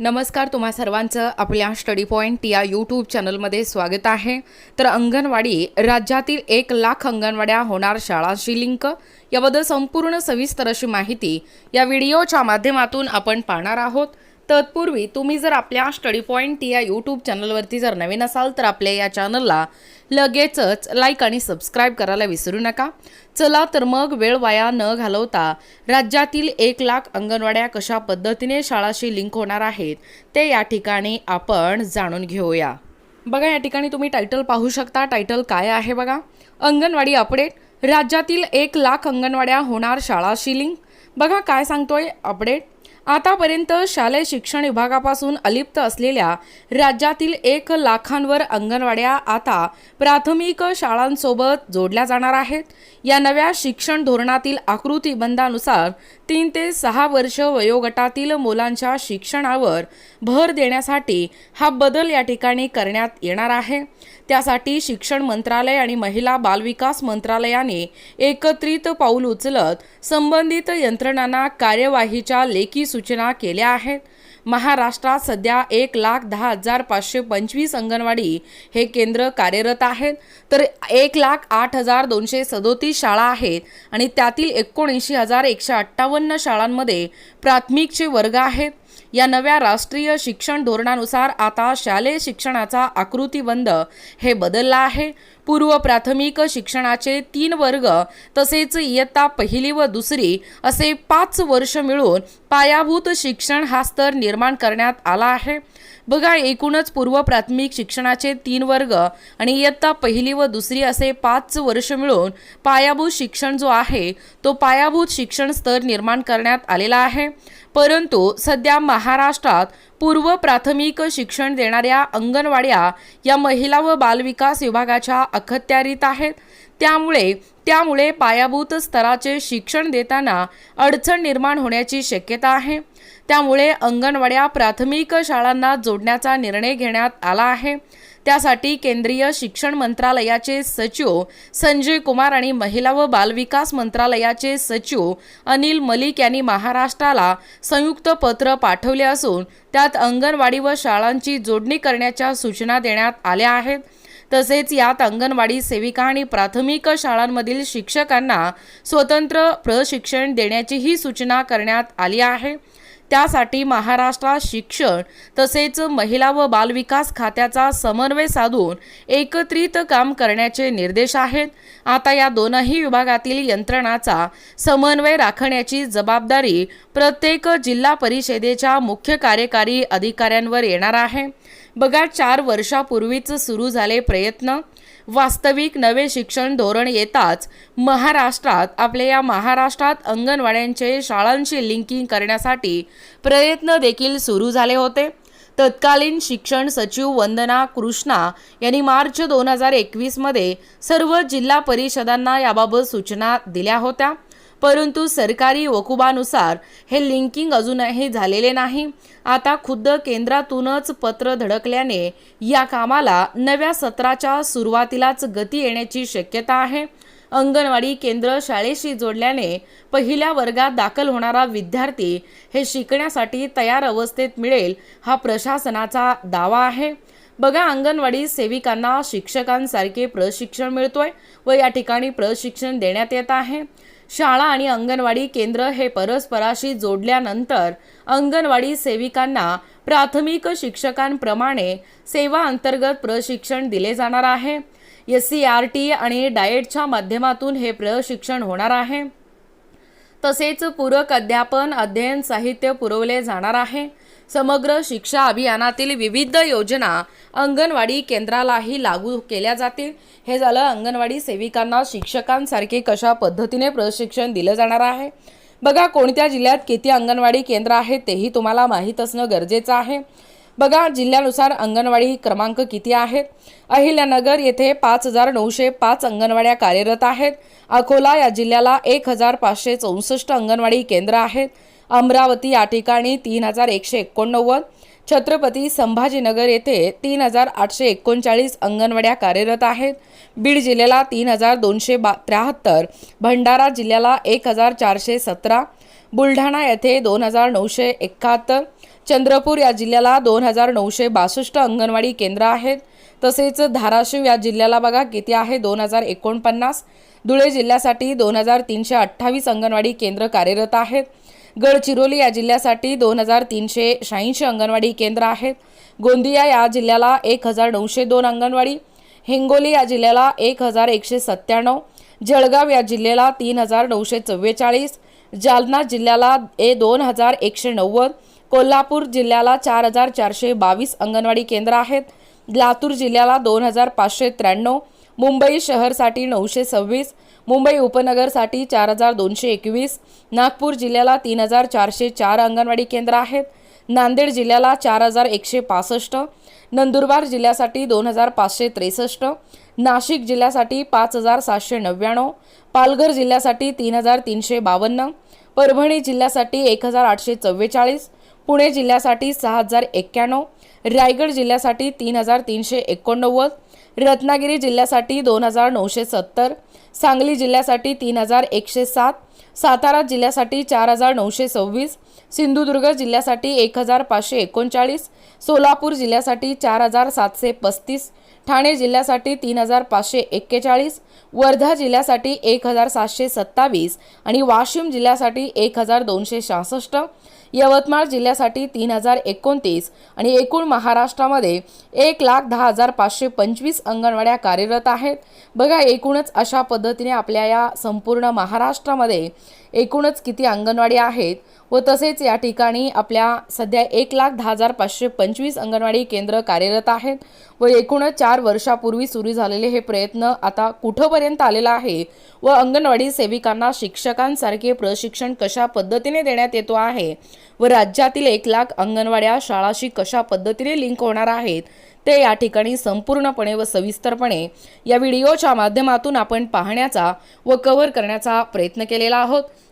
नमस्कार तुम्हा सर्वांचं आपल्या स्टडी पॉईंट या यूट्यूब चॅनलमध्ये स्वागत आहे. तर अंगणवाडी राज्यातील एक लाख अंगणवाड्या होणार शाळाशी लिंक. याबद्दल संपूर्ण सविस्तर अशी माहिती या व्हिडिओच्या माध्यमातून आपण पाहणार आहोत. तत्पूर्वी तुम्ही जर आपल्या स्टडी पॉईंट या यूट्यूब चॅनलवरती जर नवीन असाल तर आपल्या या चॅनलला लगेचच लाईक आणि सबस्क्राईब करायला विसरू नका. चला तर मग वेळ वाया न घालवता राज्यातील एक लाख अंगणवाड्या कशा पद्धतीने शाळाशी लिंक होणार आहेत ते या ठिकाणी आपण जाणून घेऊया. बघा या ठिकाणी तुम्ही टायटल पाहू शकता. टायटल काय आहे बघा? अंगणवाडी अपडेट राज्यातील एक लाख अंगणवाड्या होणार शाळाशी लिंक बघा काय सांगतोय अपडेट आतापर्यंत शालेय शिक्षण विभागापासून अलिप्त असलेल्या राज्यातील एक लाखांवर अंगणवाड्या आता प्राथमिक शाळांसोबत जोडल्या जाणार आहेत. या नव्या शिक्षण धोरणातील आकृतीबंधानुसार तीन ते सहा वर्ष वयोगटातील मुलांच्या शिक्षणावर भर देण्यासाठी हा बदल या ठिकाणी करण्यात येणार आहे. त्यासाठी शिक्षण मंत्रालय आणि महिला बालविकास मंत्रालयाने एकत्रित पाऊल उचलत संबंधित यंत्रणांना कार्यवाहीच्या लेखी सूचना केल्या आहेत. महाराष्ट्रात सध्या एक लाख दहा हजार पाचशे पंचवीस अंगणवाडी हे केंद्र कार्यरत आहेत. तर एक लाख आठ हजार दोनशे सदोतीस शाळा आहेत आणि त्यातील एकोणऐंशी हजार एकशे अठ्ठावन्न शाळांमध्ये प्राथमिकचे वर्ग आहेत. या नव्या राष्ट्रीय शिक्षण धोरणानुसार आता शालेय शिक्षणाचा आकृतीबंध हे बदलला आहे. पूर्व प्राथमिक शिक्षणाचे तीन वर्ग तसेच इयत्ता पहिली व दुसरी असे पाच वर्ष मिळून पायाभूत शिक्षण हा स्तर निर्माण करण्यात आला आहे. बघा एकूणच पूर्व प्राथमिक शिक्षणाचे तीन वर्ग आणि इयत्ता पहिली व दुसरी असे पाच वर्ष मिळून पायाभूत शिक्षण जो आहे तो पायाभूत शिक्षण स्तर निर्माण करण्यात आलेला आहे. परंतु सध्या महाराष्ट्रात पूर्व प्राथमिक शिक्षण देणाऱ्या अंगणवाड्या या महिला व बालविकास विभागाच्या अखत्यारीत आहेत. त्यामुळे त्यामुळे पायाभूत स्तराचे शिक्षण देताना अडचण निर्माण होण्याची शक्यता आहे. त्यामुळे अंगणवाड्या प्राथमिक शाळांना जोडण्याचा निर्णय घेण्यात आला आहे. त्यासाठी केंद्रीय शिक्षण मंत्रालयाचे सचिव संजय कुमार आणि महिला व बालविकास मंत्रालयाचे सचिव अनिल मलिक यांनी महाराष्ट्राला संयुक्त पत्र पाठवले असून त्यात अंगणवाडी व शाळांची जोडणी करण्याच्या सूचना देण्यात आल्या आहेत. तसेच यात अंगणवाडी सेविका आणि प्राथमिक शाळांमधील शिक्षकांना स्वतंत्र प्रशिक्षण देण्याचीही सूचना करण्यात आली आहे. त्यासाठी महाराष्ट्रात शिक्षण तसेच महिला व बालविकास खात्याचा समन्वय साधून एकत्रित काम करण्याचे निर्देश आहेत. आता या दोनही विभागातील यंत्रणाचा समन्वय राखण्याची जबाबदारी प्रत्येक जिल्हा परिषदेच्या मुख्य कार्यकारी अधिकाऱ्यांवर येणार आहे. बघा चार वर्षापूर्वीच सुरू झाले प्रयत्न. वास्तविक नवे शिक्षण धोरण येताच महाराष्ट्रात आपल्या या महाराष्ट्रात अंगणवाड्यांचे शाळांशी लिंकिंग करण्यासाठी प्रयत्न देखील सुरू झाले होते. तत्कालीन शिक्षण सचिव वंदना कृष्णा यांनी मार्च दोन हजार एकवीसमध्ये सर्व जिल्हा परिषदांना याबाबत सूचना दिल्या होत्या. परंतु सरकारी वकुबानुसार हे लिंकिंग अजूनही झालेले नाही. आता खुद्द केंद्रातूनच पत्र धडकल्याने या कामाला नव्या सत्राच्या सुरुवातीलाच गती येण्याची शक्यता आहे. अंगणवाडी केंद्र शाळेशी जोडल्याने पहिल्या वर्गात दाखल होणारा विद्यार्थी हे शिकण्यासाठी तयार अवस्थेत मिळेल हा प्रशासनाचा दावा आहे. बघा अंगणवाडी सेविकांना शिक्षकांसारखे प्रशिक्षण मिळतोय व या ठिकाणी प्रशिक्षण देण्यात येत आहे. शाळा आणि अंगणवाडी केंद्र हे परस्पराशी जोडल्यानंतर अंगणवाडी सेविकांना प्राथमिक शिक्षकांप्रमाणे सेवा अंतर्गत प्रशिक्षण दिले जाणार आहे. एस सी आर टी आणि डाएटच्या माध्यमातून हे प्रशिक्षण होणार आहे. तसेच पूरक अध्यापन अध्ययन साहित्य पुरवले जाणार आहे. समग्र शिक्षा अभियानातील विविध योजना अंगणवाडी केंद्रालाही लागू केल्या जातील. हे झालं अंगणवाडी सेविकांना शिक्षकांसारखे कशा पद्धतीने प्रशिक्षण दिलं जाणार आहे? बघा कोणत्या जिल्ह्यात किती अंगणवाडी केंद्र आहेत तेही तुम्हाला माहीत असणं गरजेचं आहे. बघा जिल्ह्यानुसार अंगणवाडी क्रमांक किती आहेत? अहिल्यानगर येथे पाच हजार नऊशे पाच अंगणवाड्या कार्यरत आहेत. अकोला या जिल्ह्याला एक हजार पाचशे चौसष्ट अंगणवाडी केंद्र आहेत. अमरावती या ठिकाणी तीन हजार एकशे एकोणनव्वद. छत्रपती संभाजीनगर येथे तीन हजार आठशे एकोणचाळीस अंगणवाड्या कार्यरत आहेत. बीड जिल्ह्याला तीन हजार दोनशे बा त्र्याहत्तर भंडारा जिल्ह्याला एक हजार चारशे सतरा बुलढाणा येथे दोन हजार नऊशे एकाहत्तर चंद्रपूर या जिल्ह्याला दोन हजार नऊशे बासष्ट अंगणवाडी केंद्र आहेत. तसेच धाराशिव या जिल्ह्याला बघा किती आहे? दोन हजार एकोणपन्नास. धुळे जिल्ह्यासाठी दोन हजार तीनशे अठ्ठावीस अंगणवाडी केंद्र कार्यरत आहेत. गडचिरोली या जिल्ह्यासाठी दोन हजार तीनशे शहाऐंशी अंगणवाडी केंद्र आहेत. गोंदिया या जिल्ह्याला एक हजार नऊशे दोन अंगणवाडी हिंगोली या जिल्ह्याला एक हजार एकशे सत्त्याण्णव जळगाव या जिल्ह्याला तीन हजार नऊशे चव्वेचाळीस जालना जिल्ह्याला ए दोन हजार एकशे नव्वद कोल्हापूर जिल्ह्याला चार हजार चारशे बावीस अंगणवाडी केंद्र आहेत. लातूर जिल्ह्याला दोन हजार पाचशे त्र्याण्णव मुंबई शहरसाठी नऊशे सव्वीस मुंबई उपनगरसाठी चार हजार दोनशे एकवीस नागपूर जिल्ह्याला तीन हजार चारशे चार अंगणवाडी केंद्र आहेत नांदेड जिल्ह्याला चार हजार एकशे पासष्ट नंदुरबार जिल्ह्यासाठी दोन हजार पाचशे त्रेसष्ट नाशिक जिल्ह्यासाठी पाच हजार सातशे नव्याण्णव पालघर जिल्ह्यासाठी तीन हजार तीनशे बावन्न परभणी जिल्ह्यासाठी एक हजार आठशे चव्वेचाळीस पुणे जिल्ह्यासाठी सहा हजार एक्क्याण्णव रायगड जिल्ह्यासाठी तीन हजार तीनशे एकोणनव्वद रत्नागिरी जिल्ह्यासाठी दोन हजार नऊशे सत्तर सांगली जिल्ह्यासाठी तीन हजार एकशे सात सातारा जिल्ह्यासाठी चार हजार नऊशे सव्वीस सिंधुदुर्ग जिल्ह्यासाठी एक हजार पाचशे एकोणचाळीस सोलापूर जिल्ह्यासाठी चार हजार सातशे पस्तीस ठाणे जिल्ह्यासाठी तीन हजार पाचशे एक्केचाळीस वर्धा जिल्ह्यासाठी एक हजार सातशे सत्तावीस आणि वाशिम जिल्ह्यासाठी एक हजार दोनशे सहासष्ट यवतमाळ जिल्ह्यासाठी तीन हजार एकोणतीस आणि एकूण महाराष्ट्रामध्ये एक लाख दहा हजार पाचशे पंचवीस अंगणवाड्या कार्यरत आहेत. बघा एकूणच अशा पद्धतीने आपल्या या संपूर्ण महाराष्ट्रामध्ये एकूणच किती अंगणवाडी आहेत व तसेच या ठिकाणी आपल्या सध्या एक लाख दहा हजार पाचशे पंचवीस अंगणवाडी केंद्र कार्यरत आहेत व एकूणच चार वर्षापूर्वी सुरू झालेले हे प्रयत्न आता कुठंपर्यंत आलेला आहे व अंगणवाडी सेविकांना शिक्षकांसारखे प्रशिक्षण कशा पद्धतीने देण्यात येतो आहे व राज्यातील एक लाख अंगणवाड्या शाळाशी कशा पद्धतीने लिंक होणार आहेत ते या ठिकाणी संपूर्णपणे व सविस्तरपणे या व्हिडिओच्या माध्यमातून आपण पाहण्याचा व कव्हर करण्याचा प्रयत्न केलेला आहोत.